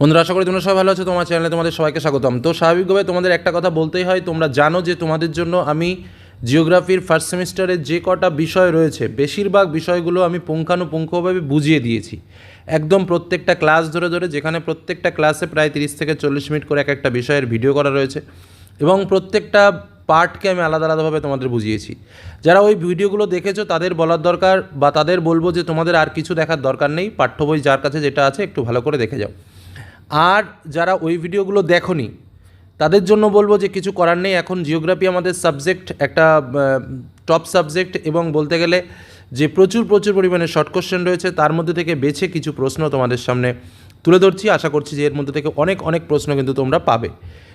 বন্ধুরা, আশা করি তোমরা সবাই ভালো আছো, তোমার চ্যানেলে তোমাদের সবাইকে স্বাগতম। তো স্বাভাবিকভাবে তোমাদের একটা কথা বলতেই হয়, তোমরা জানো যে তোমাদের জন্য আমি জিওগ্রাফির ফার্স্ট সেমিস্টারে যে কটা বিষয় রয়েছে, বেশিরভাগ বিষয়গুলো আমি পুঙ্খানুপুঙ্খভাবে বুঝিয়ে দিয়েছি। একদম প্রত্যেকটা ক্লাস ধরে ধরে, যেখানে প্রত্যেকটা ক্লাসে প্রায় তিরিশ থেকে চল্লিশ মিনিট করে এক একটা বিষয়ের ভিডিও করা রয়েছে এবং প্রত্যেকটা পার্টকে আমি আলাদা আলাদাভাবে তোমাদের বুঝিয়েছি। যারা ওই ভিডিওগুলো দেখেছ, তাদের বলার দরকার বা তাদের বলব যে তোমাদের আর কিছু দেখার দরকার নেই, পাঠ্য বই যার কাছে যেটা আছে একটু ভালো করে দেখে যাও। আর যারা ওই ভিডিওগুলো দেখনি, তাদের জন্য বলব যে কিছু করার নেই। এখন জিওগ্রাফি আমাদের সাবজেক্ট একটা টপ সাবজেক্ট এবং বলতে গেলে যে প্রচুর প্রচুর পরিমাণে শর্ট কোশ্চেন রয়েছে, তার মধ্যে থেকে বেছে কিছু প্রশ্ন তোমাদের সামনে তুলে ধরছি। আশা করছি যে এর মধ্যে থেকে অনেক অনেক প্রশ্ন কিন্তু তোমরা পাবে।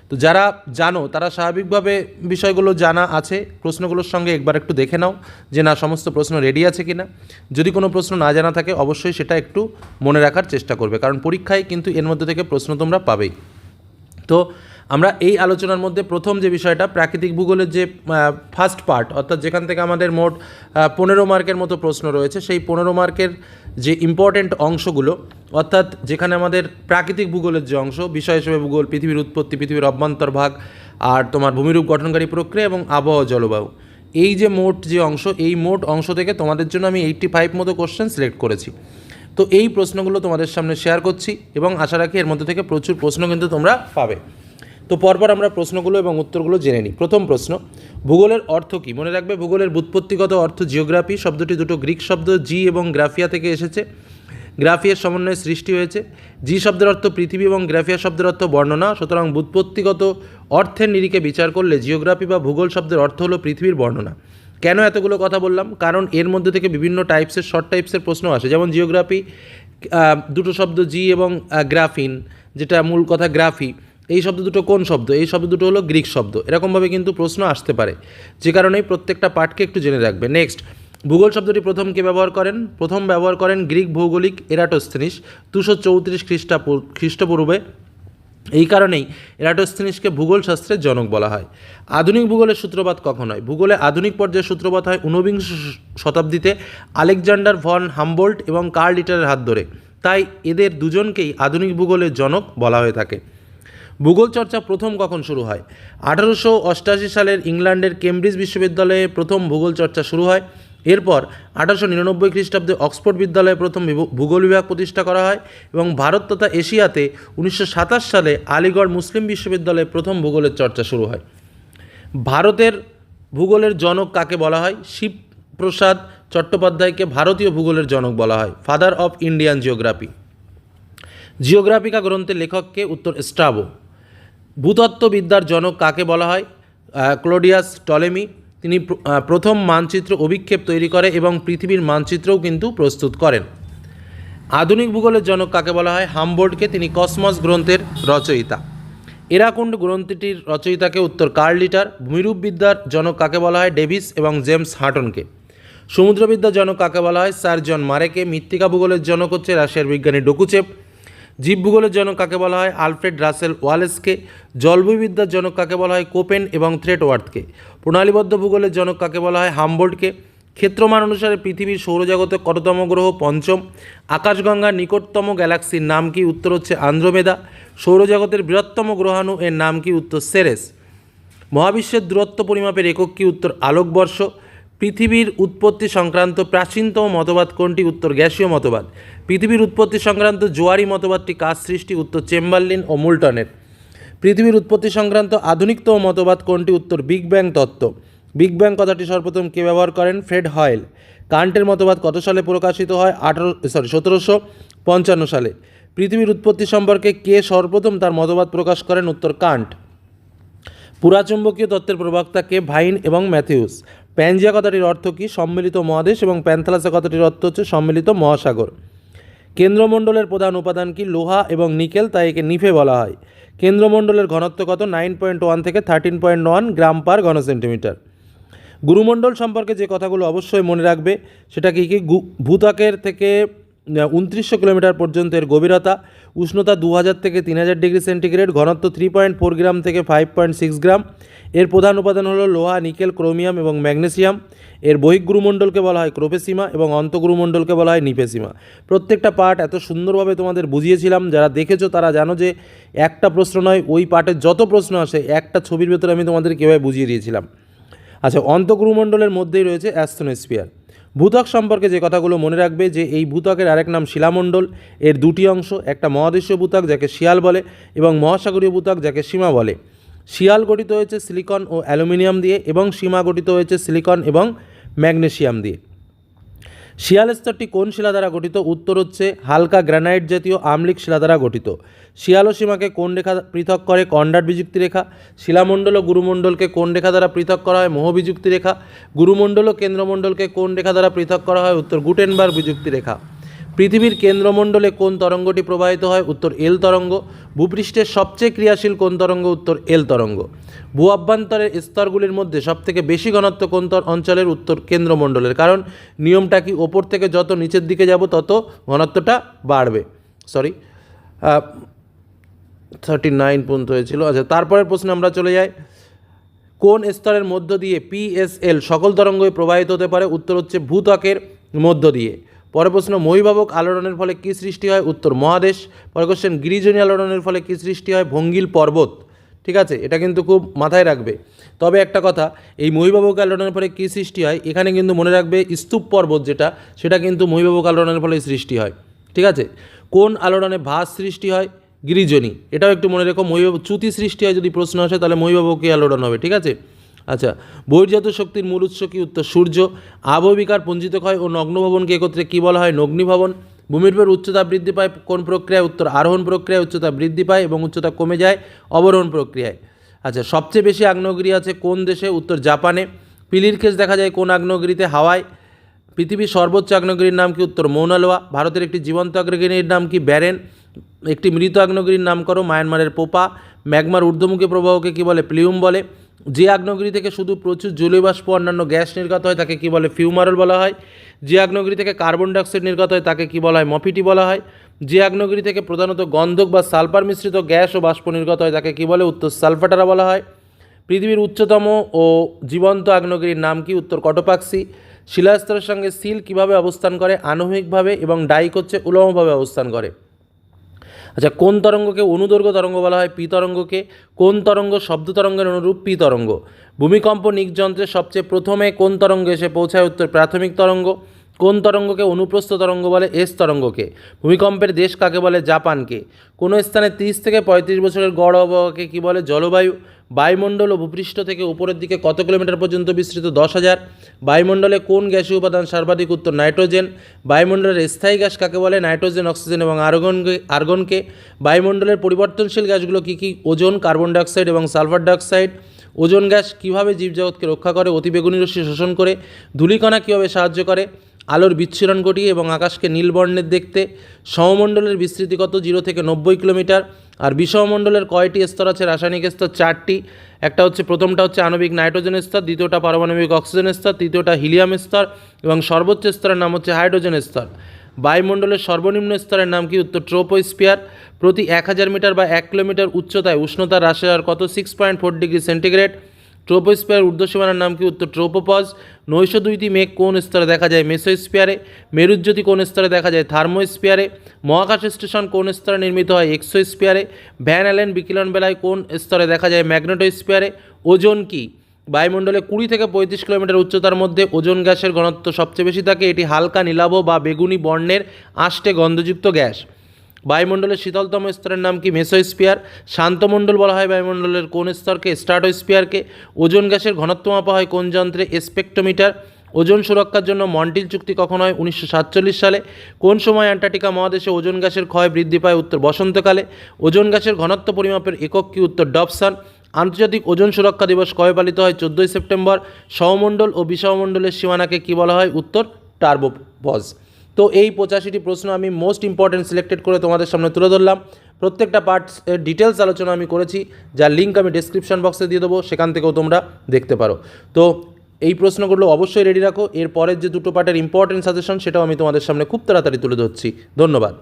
তো যারা জানো, তারা স্বাভাবিকভাবে বিষয়গুলো জানা আছে। প্রশ্নগুলোর সঙ্গে একবার একটু দেখে নাও যে না, সমস্ত প্রশ্ন রেডি আছে কি না যদি কোনো প্রশ্ন না জানা থাকে, অবশ্যই সেটা একটু মনে রাখার চেষ্টা করবে, কারণ পরীক্ষায় কিন্তু এর মধ্যে থেকে প্রশ্ন তোমরা পাবেই। তো আমরা এই আলোচনার মধ্যে প্রথম যে বিষয়টা, প্রাকৃতিক ভূগোলের যে ফার্স্ট পার্ট অর্থাৎ যেখান থেকে আমাদের মোট পনেরো মার্কের মতো প্রশ্ন রয়েছে, সেই পনেরো মার্কের যে ইম্পর্টেন্ট অংশগুলো, অর্থাৎ যেখানে আমাদের প্রাকৃতিক ভূগোলের যে অংশ, বিষয় হিসেবে ভূগোল, পৃথিবীর উৎপত্তি, পৃথিবীর অভ্যন্তর ভাগ, আর তোমার ভূমিরূপ, গঠনকারী প্রক্রিয়া এবং আবহাওয়া জলবায়ু। এই যে মোট যে অংশ, এই মোট অংশ থেকে তোমাদের জন্য আমি এইটটি ফাইভ মতো কোশ্চেন সিলেক্ট করেছি। তো এই প্রশ্নগুলো তোমাদের সামনে শেয়ার করছি এবং আশা রাখি এর মধ্যে থেকে প্রচুর প্রশ্ন কিন্তু তোমরা পাবে। তো পরপর আমরা প্রশ্নগুলো এবং উত্তরগুলো জেনে নিই। প্রথম প্রশ্ন, ভূগোলের অর্থ কী? মনে রাখবে, ভূগোলের ব্যুৎপত্তিগত অর্থ জিওগ্রাফি, শব্দটি দুটো গ্রিক শব্দ, জি এবং গ্রাফিয়া থেকে এসেছে। গ্রাফিয়ার সমন্বয়ে সৃষ্টি হয়েছে। জি শব্দের অর্থ পৃথিবী এবং গ্রাফিয়া শব্দের অর্থ বর্ণনা। সুতরাং ব্যুৎপত্তিগত অর্থের নিরিখে বিচার করলে জিওগ্রাফি বা ভূগোল শব্দের অর্থ হলো পৃথিবীর বর্ণনা। কেন এতগুলো কথা বললাম? কারণ এর মধ্যে থেকে বিভিন্ন টাইপসের শর্ট টাইপসের প্রশ্ন আসে। যেমন জিওগ্রাফি দুটো শব্দ জি এবং গ্রাফিন, যেটা মূল কথা গ্রাফি। এই শব্দ দুটো কোন শব্দ? এই শব্দ দুটো হলো গ্রিক শব্দ। এরকমভাবে কিন্তু প্রশ্ন আসতে পারে। যে কারণেই প্রত্যেকটা পাঠকে একটু জেনে রাখবে। নেক্সট ভূগোল শব্দটি প্রথম কে ব্যবহার করেন? প্রথম ব্যবহার করেন গ্রিক ভৌগোলিক এরাটোস্থেনিস। দুশো চৌত্রিশ খ্রিস্টা খ্রিস্টপূর্বে। এই কারণেই এরাটোস্থেনিসকে ভূগোল শাস্ত্রের জনক বলা হয়। আধুনিক ভূগোলের সূত্রপাত কখন হয়? ভূগোলে আধুনিক পর্যায়ে সূত্রপাত হয় ঊনবিংশ শতাব্দীতে আলেকজান্ডার ভন হামবোল্ট এবং কার্ল লিটারের হাত ধরে। তাই এদের দুজনকেই আধুনিক ভূগোলের জনক বলা হয়ে থাকে। ভূগোল চর্চা প্রথম কখন শুরু হয়? আঠারোশো অষ্টাশি সালের ইংল্যান্ডের কেমব্রিজ বিশ্ববিদ্যালয়ে প্রথম ভূগোল চর্চা শুরু হয়। এরপর আঠারোশো নিরানব্বই খ্রিস্টাব্দে অক্সফোর্ড বিদ্যালয়ে প্রথম ভূগোল বিভাগ প্রতিষ্ঠা করা হয় এবং ভারত তথা এশিয়াতে উনিশশো সাতাশ সালে আলিগড় মুসলিম বিশ্ববিদ্যালয়ে প্রথম ভূগোলের চর্চা শুরু হয়। ভারতের ভূগোলের জনক কাকে বলা হয়? শিবপ্রসাদ চট্টোপাধ্যায়কে ভারতীয় ভূগোলের জনক বলা হয়। Father of Indian geography. Geographica গ্রন্থের লেখককে উত্তর স্ট্রাবো ভূতত্ত্ববিদ্যার জনক কাকে বলা হয়? Claudius Ptolemy. তিনি প্রথম মানচিত্র অভিক্ষেপ তৈরি করে এবং পৃথিবীর মানচিত্রও কিন্তু প্রস্তুত করেন। আধুনিক ভূগোলের জনক কাকে বলা হয়? হামবোর্ডকে তিনি কসমস গ্রন্থের রচয়িতা। এরাকুণ্ড গ্রন্থটির রচয়িতাকে উত্তর কার্ল লিটার ভূমিরূপবিদ্যার জনক কাকে বলা হয়? ডেভিস এবং জেমস হাটনকে সমুদ্রবিদ্যার জনক কাকে বলা হয়? স্যার জন মারেকে। মৃত্তিকা ভূগোলের জনক হচ্ছে রাশিয়ার বিজ্ঞানী ডকুচেপ জীবভূগোলের জনক কাকে বলা হয়? Alfred Russel ওয়ালেসকে। জলবায়ুবিদ্যার জনক কাকে বলা হয়? কোপেন এবং থ্রেটওয়ার্থকে। প্রণালীবদ্ধ ভূগোলের জনক কাকে বলা হয়? হামবোল্ডকে ক্ষেত্রমান অনুসারে পৃথিবীর সৌরজগতে কততম গ্রহ? পঞ্চম। আকাশগঙ্গার নিকটতম গ্যালাক্সির নাম কি? উত্তর হচ্ছে আন্দ্রমেদা। সৌরজগতের বৃহত্তম গ্রহাণু, এর নাম কি? উত্তর সেরেস। মহাবিশ্বের দূরত্ব পরিমাপের একক কি? উত্তর আলোকবর্ষ। পৃথিবীর উৎপত্তি সংক্রান্ত প্রাচীনতম মতবাদ কোনটি? উত্তর গ্যাসীয় মতবাদ। পৃথিবীর উৎপত্তি সংক্রান্ত জোয়ারি মতবাদটি কাজ সৃষ্টি, উত্তর চেম্বারলিন ও মুলটনের। পৃথিবীর উৎপত্তি সংক্রান্ত আধুনিকতম মতবাদ কোনটি? উত্তর বিগ ব্যাং তত্ত্ব। বিগ ব্যাং কথাটি সর্বপ্রথম কে ব্যবহার করেন? Fred while. কান্টের মতবাদ কত সালে প্রকাশিত হয়? আঠারো সরি সতেরোশো পঞ্চান্ন সালে। পৃথিবীর উৎপত্তি সম্পর্কে কে সর্বপ্রথম তার মতবাদ প্রকাশ করেন? উত্তর কান্ট। পুরাচুম্বকীয় তত্ত্বের প্রবক্তা কে ভাইন এবং ম্যাথিউস। প্যানজিয়া কথাটির অর্থ কী? সম্মিলিত মহাদেশ এবং প্যান্থালাসা কথাটির অর্থ হচ্ছে সম্মিলিত মহাসাগর। কেন্দ্রমণ্ডলের প্রধান উপাদান কি? লোহা এবং নিকেল, তাই একে নিফে বলা হয়। কেন্দ্রমণ্ডলের ঘনত্ব কত? নাইন পয়েন্ট ওয়ান থেকে thirteen point one gram per ঘন সেন্টিমিটার গুরুমণ্ডল সম্পর্কে যে কথাগুলো অবশ্যই মনে রাখবে, সেটা কি কি? ভূতাকের থেকে উনত্রিশশো কিলোমিটার পর্যন্ত এর গভীরতা। উষ্ণতা দু হাজার থেকে তিন হাজার ডিগ্রি সেন্টিগ্রেড, ঘনত্ব থ্রি পয়েন্ট ফোর গ্রাম থেকে ফাইভ পয়েন্ট সিক্স গ্রাম। এর প্রধান উপাদান হলো লোহা, নিকেল, ক্রোমিয়াম এবং ম্যাগনেসিয়াম। এর বহিঃগুরুমণ্ডলকে বলা হয় ক্রোপেসিমা এবং অন্তগুরুমণ্ডলকে বলা হয় নিপেসিমা। প্রত্যেকটা পার্ট এত সুন্দরভাবে তোমাদের বুঝিয়েছিলাম, যারা দেখেছ তারা জানো যে একটা প্রশ্ন নয়, ওই পার্টের যত প্রশ্ন আসে, একটা ছবির ভেতরে আমি তোমাদের কীভাবে বুঝিয়ে দিয়েছিলাম। আচ্ছা অন্তগুরুমণ্ডলের মধ্যেই রয়েছে অ্যাস্থনোস্ফিয়ার ভূত্বক সম্পর্কে যে কথাগুলো মনে রাখবে যে এই ভূতকের আরেক নাম শিলামণ্ডল। এর দুটি অংশ একটা মহাদেশীয় ভূতক যাকে শিয়াল বলে এবং মহাসাগরীয় ভূতক যাকে সীমা বলে। শিয়াল গঠিত হয়েছে সিলিকন ও অ্যালুমিনিয়াম দিয়ে এবং সীমা গঠিত হয়েছে সিলিকন এবং ম্যাগনেশিয়াম দিয়ে। শিয়াল স্তরটি কোন শিলা দ্বারা গঠিত? উত্তর হচ্ছে হালকা গ্রানাইট জাতীয় আম্লিক শিলা দ্বারা গঠিত। শিয়াল সীমাকে কোন রেখা পৃথক করে? কন্ডার বিযুক্তি রেখা। শিলামণ্ডল ও গুরুমণ্ডলকে কোন রেখা দ্বারা পৃথক করা হয়? মোহ বিযুক্তি রেখা। গুরুমণ্ডল ও কেন্দ্রমণ্ডলকে কোন রেখা দ্বারা পৃথক করা হয়? উত্তর গুটেনবার বিযুক্তি রেখা। পৃথিবীর কেন্দ্রমণ্ডলে কোন তরঙ্গটি প্রবাহিত হয়? উত্তর এল তরঙ্গ। ভূপৃষ্ঠের সবচেয়ে ক্রিয়াশীল কোন তরঙ্গ? উত্তর এল তরঙ্গ। ভূ অভ্যন্তরের স্তরগুলির মধ্যে সবথেকে বেশি ঘনত্ব কোন অঞ্চলের উত্তর কেন্দ্রমণ্ডলের? কারণ নিয়মটা কি? ওপর থেকে যত নিচের দিকে যাব, তত ঘনত্বটা বাড়বে। সরি থার্টি নাইন পর্যন্ত হয়েছিল। আচ্ছা তারপরের প্রশ্নে আমরা চলে যাই। কোন স্তরের মধ্য দিয়ে পিএসএল সকল তরঙ্গই প্রবাহিত হতে পারে? উত্তর হচ্ছে ভূত্বকের মধ্য দিয়ে। পরের প্রশ্ন মহিভাবক আলোড়নের ফলে কী সৃষ্টি হয়? উত্তর, মহাদেশ। পরের কোশ্চেন গিরিজনী আলোড়নের ফলে কী সৃষ্টি হয়? ভঙ্গিল পর্বত। ঠিক আছে? এটা কিন্তু খুব মাথায় রাখবে। তবে একটা কথা, এই মহিভাবক আলোড়নের ফলে কী সৃষ্টি হয়? এখানে কিন্তু মনে রাখবে স্তূপ পর্বত যেটা, সেটা কিন্তু মহিভাবক আলোড়নের ফলে সৃষ্টি হয়। ঠিক আছে? কোন আলোড়নে ভাস সৃষ্টি হয়? গিরিজনী। এটাও একটু মনে রেখো মহিভাব চ্যুতি সৃষ্টি হয় যদি প্রশ্ন আসে, তাহলে মহিভাবকীয় আলোড়ন হবে। ঠিক আছে? আচ্ছা বহির্জাত শক্তির মূল উৎস কি? উত্তর, সূর্য। আবহবিকার পঞ্জিত ক্ষয় ও নগ্নভবনকে একত্রে কী বলা হয়? নগ্নিভবন। ভূমির উপর উচ্চতা বৃদ্ধি পায় কোন প্রক্রিয়ায়? উত্তর, আরোহণ প্রক্রিয়ায় উচ্চতা বৃদ্ধি পায় এবং উচ্চতা কমে যায় অবরোহণ প্রক্রিয়ায়। আচ্ছা সবচেয়ে বেশি আগ্নেয়গিরি আছে কোন দেশে? উত্তর, জাপানে। পিলির কেস দেখা যায় কোন আগ্নেয়গিরিতে? হাওয়ায়। পৃথিবীর সর্বোচ্চ আগ্নেয়গিরির নাম কি? উত্তর, মৌনালোয়া। ভারতের একটি জীবন্ত আগ্নেয়গিরির নাম কি? ব্যারেন। একটি মৃত আগ্নেয়গিরির নাম করো, মায়ানমারের পোপা। ম্যাগমার ঊর্ধ্বমুখী প্রবাহকে কি বলে? প্লিউম বলে। যে আগ্নেয়গিরি থেকে শুধু প্রচুর জলীয় বাষ্প অন্যান্য গ্যাস নির্গত হয়, তাকে কি বলে ফিউমারল বলা হয়। যে আগ্নেয়গিরি থেকে কার্বন ডাইঅক্সাইড নির্গত হয়, তাকে কি বলা হয় মফিটি বলা হয়। যে আগ্নেয়গিরি থেকে প্রধানত গন্ধক বা সালফার মিশ্রিত গ্যাস ও বাষ্প নির্গত হয়, তাকে কি বলে উত্তর সালফাটারা বলা হয়। পৃথিবীর উচ্চতম ও জীবন্ত আগ্নেয়গিরির নাম কি? উত্তর কটপাক্সি। শিলাস্তরের সঙ্গে সিল কীভাবে অবস্থান করে? আণবিকভাবে এবং ডাইক হচ্ছে উলমভাবে অবস্থান করে। আচ্ছা কোন তরঙ্গকে অনুদৈর্ঘ্য তরঙ্গ বলা হয়? পি তরঙ্গকে। কোন তরঙ্গ শব্দ তরঙ্গের অনুরূপ? পি তরঙ্গ। ভূমিকম্প নিকযন্ত্রে সবচেয়ে প্রথমে কোন তরঙ্গ এসে পৌঁছায়? উত্তর, প্রাথমিক তরঙ্গ। কোন তরঙ্গকে অনুপ্রস্থ তরঙ্গ বলে? এস তরঙ্গকে। ভূমিকম্পের দেশ কাকে বলে? জাপানকে। কোনো স্থানে তিরিশ থেকে পঁয়ত্রিশ বছরের গড় আবহাওয়াকে কী বলে? জলবায়ু। বায়ুমণ্ডল ও ভূপৃষ্ঠ থেকে উপরের দিকে কত কিলোমিটার পর্যন্ত বিস্তৃত? দশ হাজার। বায়ুমণ্ডলে কোন গ্যাসীয় উপাদান সর্বাধিক উত্তর? নাইট্রোজেন। বায়ুমণ্ডলের স্থায়ী গ্যাস কাকে বলে? নাইট্রোজেন, অক্সিজেন এবং আর্গনকে আর্গনকে। বায়ুমণ্ডলের পরিবর্তনশীল গ্যাসগুলো কী কী? ওজন, কার্বন ডাইঅক্সাইড এবং সালফার ডাইঅক্সাইড। ওজন গ্যাস কীভাবে জীবজগৎকে রক্ষা করে? অতিবেগুনি রশ্মি শোষণ করে। ধূলিকণা কীভাবে সাহায্য করে? আলোর বিচ্ছুরণ ঘটিয়ে এবং আকাশকে নীলবর্ণের দেখতে, সমমণ্ডলের বিস্তৃতি কত? জিরো থেকে নব্বই কিলোমিটার। আর বিষমণ্ডলের কয়টি স্তর আছে? রাসায়নিক স্তর চারটি। একটা হচ্ছে, প্রথমটা হচ্ছে আণবিক নাইট্রোজেন স্তর, দ্বিতীয়টা পারমাণবিক অক্সিজেন স্তর, তৃতীয়টা হিলিয়াম স্তর এবং সর্বোচ্চ স্তরের নাম হচ্ছে হাইড্রোজেন স্তর। বায়ুমণ্ডলের সর্বনিম্ন স্তরের নাম কি? উত্তর ট্রোপোস্পিয়ার প্রতি এক হাজার মিটার বা এক কিলোমিটার উচ্চতায় উষ্ণতা হ্রাসের হার কত? Six point four degree centigrade troposphere ঊর্ধ্বসীমানার নাম কি? উত্তর ট্রোপোপজ নৈশ দুইটি মেঘ কোন স্তরে দেখা যায়? মেসোস্পিয়ারে মেরুজ্যোতি কোন স্তরে দেখা যায়? থার্মোস্পিয়ারে মহাকাশ স্টেশন কোন স্তরে নির্মিত হয়? এক্সোস্পিয়ারে ভ্যান অ্যালেন বিকিরণ বেলায় কোন স্তরে দেখা যায়? ম্যাগনেটোস্পিয়ারে ওজন কি? বায়ুমণ্ডলে কুড়ি থেকে পঁয়ত্রিশ কিলোমিটার উচ্চতার মধ্যে ওজন গ্যাসের ঘনত্ব সবচেয়ে বেশি থাকে। এটি হালকা নীলাভ বা বেগুনি বর্ণের আষ্টে গন্ধযুক্ত গ্যাস। বায়ুমণ্ডলের শীতলতম স্তরের নাম কি? মেসোস্পিয়ার শান্তমণ্ডল বলা হয় বায়ুমণ্ডলের কোন স্তরকে? স্ট্রাটোস্পিয়ারকে ওজন গ্যাসের ঘনত্ব মাপা হয় কোন যন্ত্রে? স্পেকটোমিটার ওজন সুরক্ষার জন্য মন্টিল চুক্তি কখন হয়? উনিশশো সাতচল্লিশ সালে। কোন সময় অ্যান্টার্কটিকা মহাদেশে ওজন গ্যাসের ক্ষয় বৃদ্ধি পায়? উত্তর বসন্তকালে। ওজন গ্যাসের ঘনত্ব পরিমাপের একক কি? উত্তর ডবসান। আন্তর্জাতিক ওজন সুরক্ষা দিবস কবে পালিত হয়? চোদ্দোই সেপ্টেম্বর। সহমণ্ডল ও বিষমণ্ডলের সীমানাকে কী বলা হয়? উত্তর টার্বোপজ। তো এই পঁচাশিটি প্রশ্ন আমি মোস্ট ইম্পর্ট্যান্ট সিলেক্টেড করে তোমাদের সামনে তুলে ধরলাম। প্রত্যেকটা পার্টস এর ডিটেলস আলোচনা আমি করেছি, যার লিঙ্ক আমি ডিসক্রিপশন বক্সে দিয়ে দেবো, সেখান থেকেও তোমরা দেখতে পারো। তো এই প্রশ্নগুলো অবশ্যই রেডি রাখো। এর পরের যে দুটো পার্টের ইম্পর্টেন্ট সাজেশন সেটাও আমি তোমাদের সামনে খুব তাড়াতাড়ি তুলে ধরছি। ধন্যবাদ।